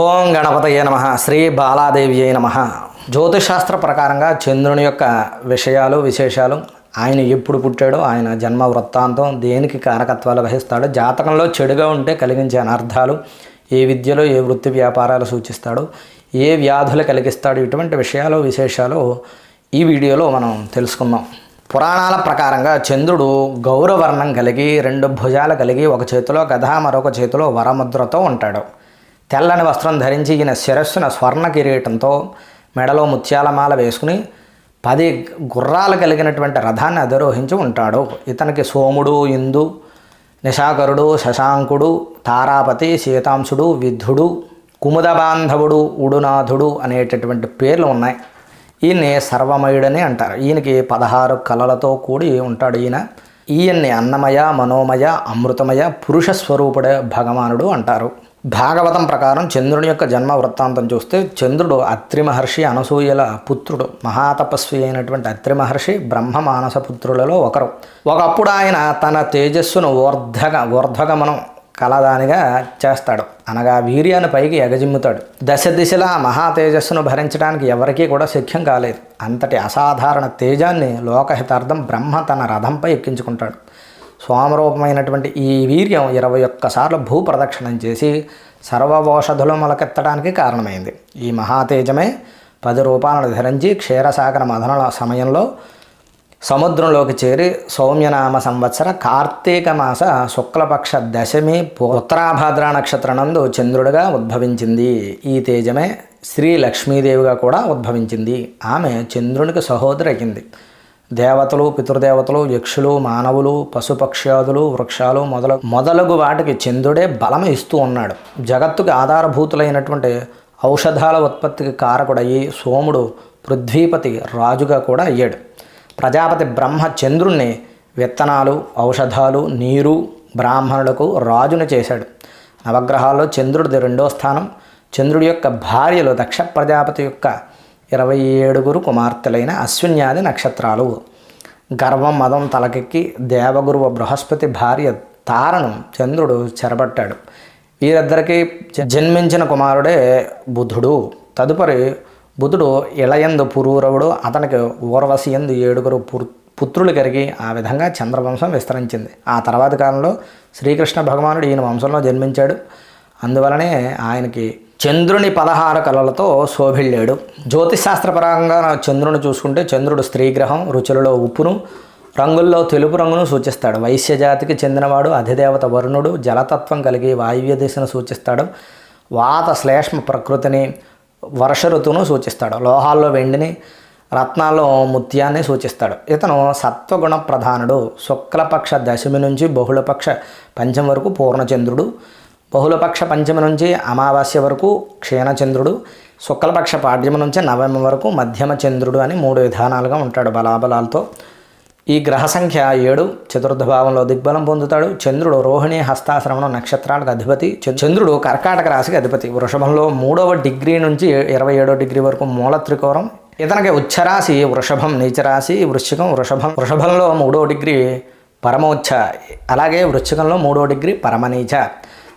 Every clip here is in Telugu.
ఓం గణపతయ నమ శ్రీ బాలాదేవి అయి నమ. జ్యోతిశాస్త్ర ప్రకారంగా చంద్రుని యొక్క విషయాలు విశేషాలు ఆయన ఎప్పుడు పుట్టాడో ఆయన జన్మ వృత్తాంతం దేనికి కారకత్వాలు వహిస్తాడో జాతకంలో చెడుగా ఉంటే కలిగించే అనర్థాలు ఏ విద్యలో ఏ వృత్తి వ్యాపారాలు సూచిస్తాడో ఏ వ్యాధులు కలిగిస్తాడు ఇటువంటి విషయాలు విశేషాలు ఈ వీడియోలో మనం తెలుసుకుందాం. పురాణాల ప్రకారంగా చంద్రుడు గౌరవర్ణం కలిగి రెండు భుజాలు కలిగి ఒక చేతిలో గధ మరొక చేతిలో వరముద్రతో ఉంటాడు. తెల్లని వస్త్రం ధరించి ఈయన శిరస్సున స్వర్ణ కిరీటంతో మెడలో ముత్యాలమాల వేసుకుని పది గుర్రాలు కలిగినటువంటి రథాన్ని అధిరోహించి ఉంటాడు. ఇతనికి సోముడు ఇందు నిశాకరుడు శశాంకుడు తారాపతి సీతాంశుడు విద్ధుడు కుముద బాంధవుడు ఉడునాథుడు అనేటటువంటి పేర్లు ఉన్నాయి. ఈయన్ని సర్వమయుడని అంటారు. ఈయనకి పదహారు కళలతో కూడి ఉంటాడు ఈయన. ఈయన్ని అన్నమయ మనోమయ అమృతమయ పురుష స్వరూపుడే భగవానుడు అంటారు. భాగవతం ప్రకారం చంద్రుని యొక్క జన్మ వృత్తాంతం చూస్తే చంద్రుడు అత్రి మహర్షి అనసూయల పుత్రుడు మహాతపస్వి అయినటువంటి అత్రి మహర్షి బ్రహ్మ మానస పుత్రులలో ఒకరు. ఒకప్పుడు ఆయన తన తేజస్సును ఊర్ధగ ఊర్ధగమనం కలదానిగా చేస్తాడు. అనగా వీర్యాన్ని పైకి ఎగజిమ్ముతాడు. దశ దిశలా మహా తేజస్సును భరించడానికి ఎవరికీ కూడా శక్యం కాలేదు. అంతటి అసాధారణ తేజాన్ని లోకహితార్థం బ్రహ్మ తన రథంపై ఎక్కించుకుంటాడు. స్వామరూపమైనటువంటి ఈ వీర్యం ఇరవై ఒక్కసార్లు భూ ప్రదక్షిణం చేసి సర్వౌషధులు మొలకెత్తడానికి కారణమైంది. ఈ మహాతేజమే పది రూపాలను ధరించి క్షీరసాగర మదనల సమయంలో సముద్రంలోకి చేరి సౌమ్యనామ సంవత్సర కార్తీక మాస శుక్లపక్ష దశమి ఉత్తరాభాద్ర నక్షత్రనందు చంద్రుడిగా ఉద్భవించింది. ఈ తేజమే శ్రీ లక్ష్మీదేవిగా కూడా ఉద్భవించింది. ఆమె చంద్రునికి సహోదరి అయింది దేవతలు పితృదేవతలు యక్షులు మానవులు పశుపక్ష్యాదులు వృక్షాలు మొదల మొదలగు వాటికి చంద్రుడే బలం ఇస్తూ ఉన్నాడు. జగత్తుకి ఆధారభూతులైనటువంటి ఔషధాల ఉత్పత్తికి కారకుడయ్యి సోముడు పృథ్వీపతి రాజుగా కూడా అయ్యాడు. ప్రజాపతి బ్రహ్మ చంద్రుణ్ణి విత్తనాలు ఔషధాలు నీరు బ్రాహ్మణులకు రాజును చేశాడు. నవగ్రహాల్లో చంద్రుడిది రెండో స్థానం. చంద్రుడి యొక్క భార్యలు దక్ష ప్రజాపతి యొక్క ఇరవై ఏడుగురు కుమార్తెలైన అశ్విన్యాది నక్షత్రాలు. గర్వం మదం తలకెక్కి దేవగురువు బృహస్పతి భార్య తారను చంద్రుడు చెరబట్టాడు. వీరిద్దరికీ జన్మించిన కుమారుడే బుధుడు. తదుపరి బుధుడు ఇళయందు పురూరవుడు. అతనికి ఊర్వశి ఎందు ఏడుగురు పుత్రులు కలిగి ఆ విధంగా చంద్రవంశం విస్తరించింది. ఆ తర్వాత కాలంలో శ్రీకృష్ణ భగవానుడు ఈయన వంశంలో జన్మించాడు. అందువలనే ఆయనకి చంద్రుని పదహారు కళలతో శోభిళ్ళాడు జ్యోతిశాస్త్రపరంగా చంద్రుని చూసుకుంటే చంద్రుడు స్త్రీగ్రహం రుచులలో ఉప్పును రంగుల్లో తెలుపు రంగును సూచిస్తాడు. వైశ్యజాతికి చెందినవాడు అధిదేవత వరుణుడు జలతత్వం కలిగి వాయువ్య దిశను సూచిస్తాడు. వాత శ్లేష్మ ప్రకృతిని వర్ష ఋతువును సూచిస్తాడు. లోహాల్లో వెండిని రత్నాల్లో ముత్యాన్ని సూచిస్తాడు. ఇతను సత్వగుణ ప్రధానుడు. శుక్లపక్ష దశమి నుంచి బహుళపక్ష పంచం వరకు పూర్ణచంద్రుడు. బహుళపక్ష పంచమి నుంచి అమావాస్య వరకు క్షీణచంద్రుడు శుక్లపక్ష పాడ్యమి నుంచి నవమి వరకు మధ్యమ చంద్రుడు అని మూడు విధానాలుగా ఉంటాడు బలాబలాలతో. ఈ గ్రహ సంఖ్య ఏడు చతుర్థ భావంలో దిగ్బలం పొందుతాడు. చంద్రుడు రోహిణి హస్తాశ్రవణం నక్షత్రాలకు అధిపతి. చంద్రుడు కర్కాటక రాశికి అధిపతి. వృషభంలో మూడవ డిగ్రీ నుంచి ఇరవై ఏడో డిగ్రీ వరకు మూల త్రికోణం. ఇతనికి ఉచ్చరాశి వృషభం నీచరాశి వృశ్చికం వృషభం. వృషభంలో మూడో డిగ్రీ పరమోచ్చ అలాగే వృశ్చికంలో మూడో డిగ్రీ పరమనీచ.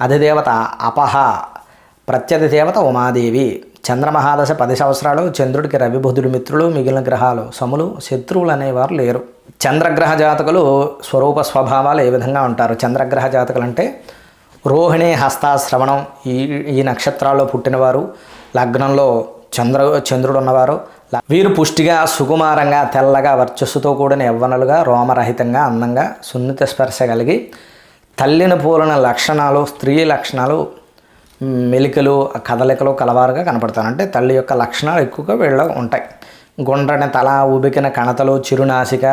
అధిదేవత అపహ ప్రత్యధి దేవత ఉమాదేవి చంద్రమహాదశ పది సంవత్సరాలు చంద్రుడికి రవిబుధుడు మిత్రులు మిగిలిన గ్రహాలు సములు శత్రువులు అనేవారు లేరు. చంద్రగ్రహ జాతకులు స్వరూప స్వభావాలు ఏ విధంగా ఉంటారు? చంద్రగ్రహ జాతకులు అంటే రోహిణి హస్తాశ్రవణం ఈ ఈ నక్షత్రాల్లో పుట్టినవారు లగ్నంలో చంద్ర చంద్రుడు ఉన్నవారు వీరు పుష్టిగా సుకుమారంగా తెల్లగా వర్చస్సుతో కూడిన యవ్వనలుగా రోమరహితంగా అందంగా సున్నిత స్పర్శ కలిగి తల్లిని పోలిన లక్షణాలు స్త్రీ లక్షణాలు మెలికలు కదలికలు కలవారుగా కనపడతారు అంటే తల్లి యొక్క లక్షణాలు ఎక్కువగా వీళ్ళ ఉంటాయి. గుండ్రని తల ఊబికిన కణతలు చిరునాసిక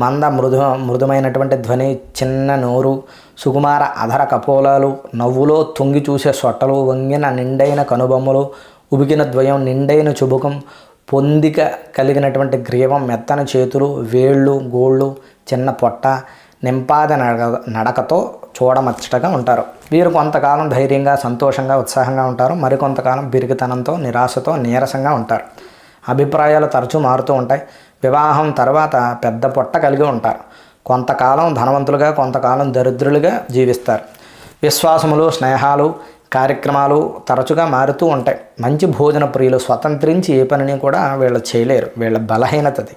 మంద మృదు మృదుమైనటువంటి ధ్వని చిన్న నోరు సుకుమార అధర కపోలాలు నవ్వులో తొంగి చూసే సొట్టలు వంగిన నిండైన కనుబొమ్మలు ఉబికిన ద్వయం నిండైన చుబుకం పొందిక కలిగినటువంటి గ్రీవం మెత్తన చేతులు వేళ్ళు గోళ్ళు చిన్న పొట్ట నింపాద నడక నడకతో చూడమచ్చటగా ఉంటారు. వీరు కొంతకాలం ధైర్యంగా సంతోషంగా ఉత్సాహంగా ఉంటారు. మరికొంతకాలం బిరిగితనంతో నిరాశతో నీరసంగా ఉంటారు. అభిప్రాయాలు తరచూ మారుతూ ఉంటాయి. వివాహం తర్వాత పెద్ద పొట్ట కలిగి ఉంటారు. కొంతకాలం ధనవంతులుగా కొంతకాలం దరిద్రులుగా జీవిస్తారు. విశ్వాసములు స్నేహాలు కార్యక్రమాలు తరచుగా మారుతూ ఉంటాయి. మంచి భోజన ప్రియులు స్వతంత్రించి ఏ పనిని కూడా వీళ్ళు చేయలేరు. వీళ్ళ బలహీనతది.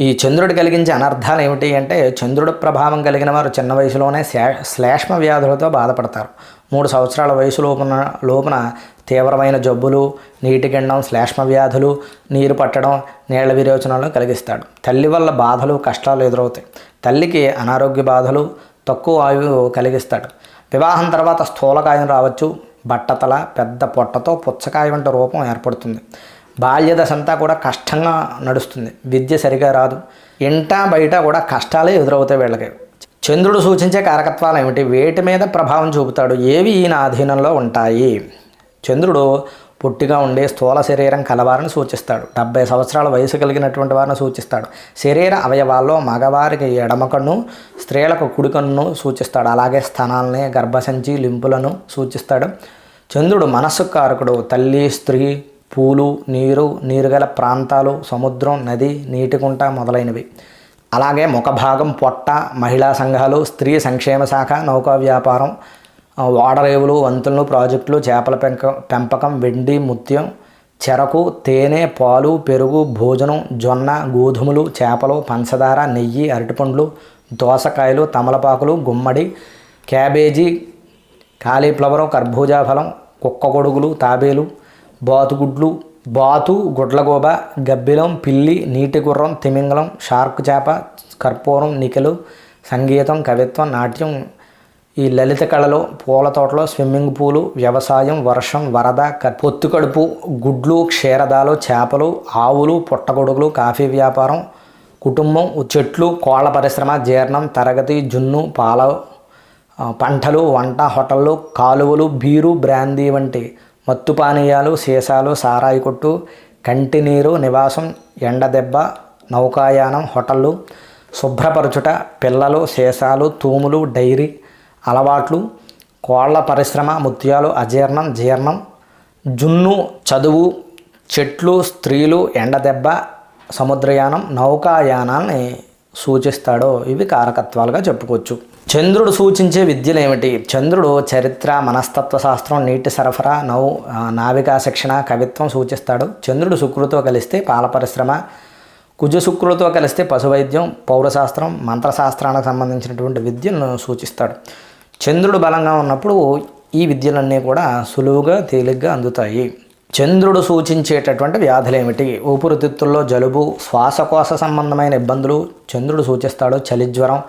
ఈ చంద్రుడు కలిగించే అనర్థాలు ఏమిటి అంటే చంద్రుడు ప్రభావం కలిగిన వారు చిన్న వయసులోనే శ్లేష్మ వ్యాధులతో బాధపడతారు. మూడు సంవత్సరాల వయసు లోపున లోపున తీవ్రమైన జబ్బులు నీటి గిండం శ్లేష్మ వ్యాధులు నీరు పట్టడం నీళ్ళ విరోచనాలు కలిగిస్తాడు. తల్లి వల్ల బాధలు కష్టాలు ఎదురవుతాయి. తల్లికి అనారోగ్య బాధలు తక్కువ ఆయువు కలిగిస్తాడు. వివాహం తర్వాత స్థూలకాయం రావచ్చు. బట్టతల పెద్ద పొట్టతో పుచ్చకాయ వంటి రూపం ఏర్పడుతుంది. బాల్యదశ అంతా కూడా కష్టంగా నడుస్తుంది. విద్య సరిగా రాదు. ఇంట బయట కూడా కష్టాలే ఎదురవుతాయి వీళ్ళకి. చంద్రుడు సూచించే కారకత్వాలు ఏమిటి? వేటి మీద ప్రభావం చూపుతాడు. ఏవి ఈయన ఆధీనంలో ఉంటాయి? చంద్రుడు పొట్టిగా ఉండే స్థూల శరీరం కలవారిని సూచిస్తాడు. డెబ్బై సంవత్సరాల వయసు కలిగినటువంటి వారిని సూచిస్తాడు. శరీర అవయవాల్లో మగవారికి ఎడమ కన్ను స్త్రీలకు కుడికన్ను సూచిస్తాడు. అలాగే స్థనాలని గర్భసంచి లింపులను సూచిస్తాడు. చంద్రుడు మనస్సు కారకుడు. తల్లి స్త్రీ పూలు నీరు నీరుగల ప్రాంతాలు సముద్రం నది నీటికుంట మొదలైనవి. అలాగే ముఖభాగం పొట్ట మహిళా సంఘాలు స్త్రీ సంక్షేమ శాఖ నౌకా వ్యాపారం ఓడరేవులు వంతులు ప్రాజెక్టులు చేపల పెంక పెంపకం వెండి ముత్యం చెరకు తేనె పాలు పెరుగు భోజనం జొన్న గోధుమలు చేపలు పంచదార నెయ్యి అరటిపండ్లు దోసకాయలు తమలపాకులు గుమ్మడి క్యాబేజీ కాలీఫ్లవరు కర్బూజా ఫలం కుక్క గొడుగులు తాబేలు బాతుగుడ్లు బాతు గుడ్లగోబ గబ్బిలం పిల్లి నీటి గుర్రం తిమింగలం షార్క్ చేప కర్పూరం నికెలు సంగీతం కవిత్వం నాట్యం. ఈ లలిత కళలో పూల తోటలో స్విమ్మింగ్ పూలు వ్యవసాయం వర్షం వరద క- కడుపు గుడ్లు క్షీరదాలు చేపలు ఆవులు పుట్టగొడుగులు కాఫీ వ్యాపారం కుటుంబం చెట్లు కోళ్ళ పరిశ్రమ జీర్ణం తరగతి జున్ను పాల పంటలు వంట హోటళ్ళు కాలువలు బీరు బ్రాందీ వంటి మత్తు పానీయాలు సీసాలు సారాయి కొట్టు కంటినీరు నివాసం ఎండదెబ్బ నౌకాయానం హోటళ్ళు శుభ్రపరచుట పిల్లలు సీసాలు తూములు డైరీ అలవాట్లు కోళ్ళ పరిశ్రమ ముత్యాలు అజీర్ణం జీర్ణం జున్ను చదువు చెట్లు స్త్రీలు ఎండదెబ్బ సముద్రయానం నౌకాయానాన్ని సూచిస్తాడో ఇవి కారకత్వాలుగా చెప్పుకోవచ్చు. చంద్రుడు సూచించే విద్యలు ఏమిటి చంద్రుడు చరిత్ర మనస్తత్వ శాస్త్రం నీటి సరఫరా నౌ నావికా శిక్షణ కవిత్వం సూచిస్తాడు. చంద్రుడు శుక్రుడితో కలిస్తే పాల పరిశ్రమ కుజ శుక్రులతో కలిస్తే పశువైద్యం పౌరశాస్త్రం మంత్రశాస్త్రానికి సంబంధించినటువంటి విద్యను సూచిస్తాడు. చంద్రుడు బలంగా ఉన్నప్పుడు ఈ విద్యలన్నీ కూడా సులువుగా తేలిగ్గా అందుతాయి. చంద్రుడు సూచించేటటువంటి వ్యాధులు ఏమిటి ఊపిరితిత్తుల్లో జలుబు శ్వాసకోశ సంబంధమైన ఇబ్బందులు చంద్రుడు సూచిస్తాడు. చలిజ్వరం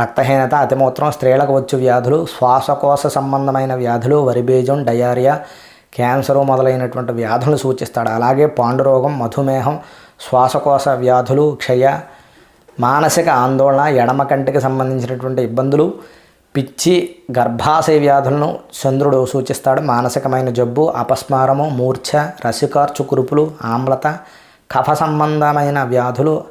రక్తహీనత అతిమూత్రం స్త్రీలకు వచ్చు వ్యాధులు శ్వాసకోశ సంబంధమైన వ్యాధులు వరిబీజం డయారియా క్యాన్సరు మొదలైనటువంటి వ్యాధులను సూచిస్తాడు. అలాగే పాండురోగం మధుమేహం శ్వాసకోశ వ్యాధులు క్షయ మానసిక ఆందోళన ఎడమ కంటికి సంబంధించినటువంటి ఇబ్బందులు పిచ్చి గర్భాశయ వ్యాధులను చంద్రుడు సూచిస్తాడు. మానసికమైన జబ్బు అపస్మారము మూర్ఛ రసికార్చు కురుపులు ఆమ్లత కఫ సంబంధమైన వ్యాధులు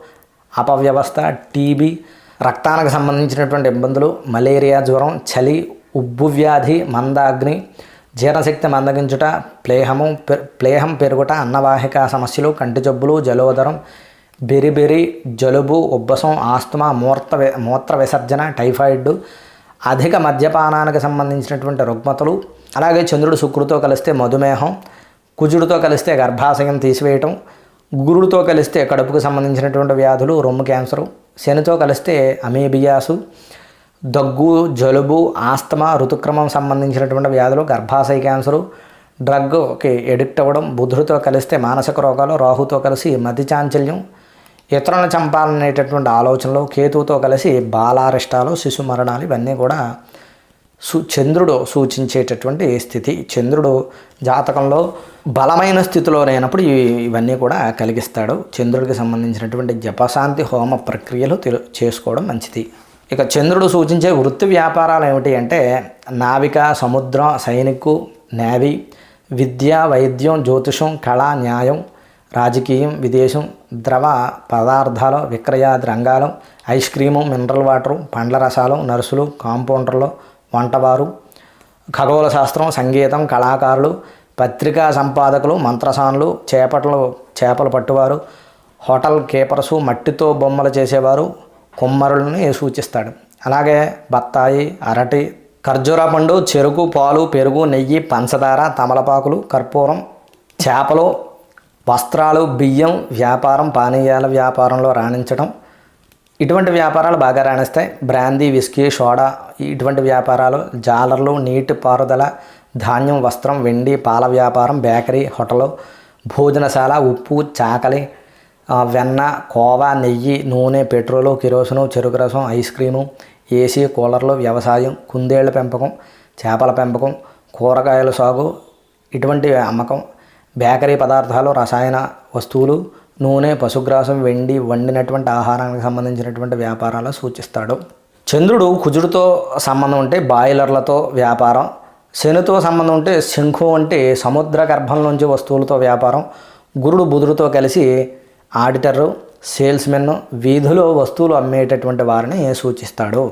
అపవ్యవస్థ టీబీ రక్తానికి సంబంధించినటువంటి ఇబ్బందులు మలేరియా జ్వరం చలి ఉబ్బు వ్యాధి మందాగ్ని జీర్ణశక్తి మందగించుట ప్లేహము ప్లేహం పెరుగుట అన్నవాహిక సమస్యలు కంటి జబ్బులు జలోదరం బెరిబెరి జలుబు ఉబ్బసం ఆస్తమా మూర్త మూత్ర విసర్జన టైఫాయిడ్ అధిక మద్యపానానికి సంబంధించినటువంటి రుగ్మతలు అలాగే చంద్రుడు శుక్రుడితో కలిస్తే మధుమేహం కుజుడితో కలిస్తే గర్భాశయం తీసివేయటం గురుడితో కలిస్తే కడుపుకు సంబంధించినటువంటి వ్యాధులు రొమ్ము క్యాన్సరు శనితో కలిస్తే అమీబియాసు దగ్గు జలుబు ఆస్తమా ఋతుక్రమం సంబంధించినటువంటి వ్యాధులు గర్భాశయ క్యాన్సరు డ్రగ్కి ఎడిక్ట్ అవ్వడం బుధుడితో కలిస్తే మానసిక రోగాలు రాహుతో కలిసి మతి చాంచల్యం ఇతరులను చంపాలనేటటువంటి ఆలోచనలు కేతువుతో కలిసి బాలారిష్టాలు శిశు మరణాలు ఇవన్నీ కూడా సు చంద్రుడు సూచించేటటువంటి స్థితి. చంద్రుడు జాతకంలో బలమైన స్థితిలో లేనప్పుడు ఇవన్నీ కూడా కలిగిస్తాడు. చంద్రుడికి సంబంధించినటువంటి జపశాంతి హోమ ప్రక్రియలు తెలు చేసుకోవడం మంచిది. ఇక చంద్రుడు సూచించే వృత్తి వ్యాపారాలు ఏమిటి అంటే నావిక సముద్రం సైనికు నేవీ విద్య వైద్యం జ్యోతిషం కళ న్యాయం రాజకీయం విదేశం ద్రవ పదార్థాలు విక్రయాది రంగాలు ఐస్ క్రీము మినరల్ వాటరు పండ్ల రసాలు నర్సులు కాంపౌండర్లు వంటవారు ఖగోళ శాస్త్రం సంగీతం కళాకారులు పత్రికా సంపాదకులు మంత్రసానులు చేపట్లు చేపలు పట్టువారు హోటల్ కీపర్సు మట్టితో బొమ్మలు చేసేవారు కుమ్మరులని సూచిస్తాడు. అలాగే బత్తాయి అరటి ఖర్జూర పండు చెరుకు పాలు పెరుగు నెయ్యి పంచదార తమలపాకులు కర్పూరం చేపలు వస్త్రాలు బియ్యం వ్యాపారం పానీయాల వ్యాపారంలో రాణించడం ఇటువంటి వ్యాపారాలు బాగా రాణిస్తాయి. బ్రాందీ విస్కీ సోడా ఇటువంటి వ్యాపారాలు జాలర్లు నీటి పారుదల ధాన్యం వస్త్రం వెండి పాల వ్యాపారం బేకరీ హోటలు భోజనశాల ఉప్పు చాకలి వెన్న కోవా నెయ్యి నూనె పెట్రోలు కిరోసిను చెరుకు రసం ఐస్ క్రీము ఏసీ కూలర్లు వ్యవసాయం కుందేళ్ళ పెంపకం చేపల పెంపకం కూరగాయల సాగు ఇటువంటి అమ్మకం బేకరీ పదార్థాలు రసాయన వస్తువులు నూనె పశుగ్రాసం వెండి వండినటువంటి ఆహారానికి సంబంధించినటువంటి వ్యాపారాలు సూచిస్తాడు. చంద్రుడు కుజుడితో సంబంధం ఉంటే బాయిలర్లతో వ్యాపారం. శనితో సంబంధం ఉంటే శంఖు అంటే సముద్ర గర్భం నుంచి వస్తువులతో వ్యాపారం. గురుడు బుధుడితో కలిసి ఆడిటరు సేల్స్మెన్ వీధిలో వస్తువులు అమ్మేటటువంటి వారిని సూచిస్తాడు.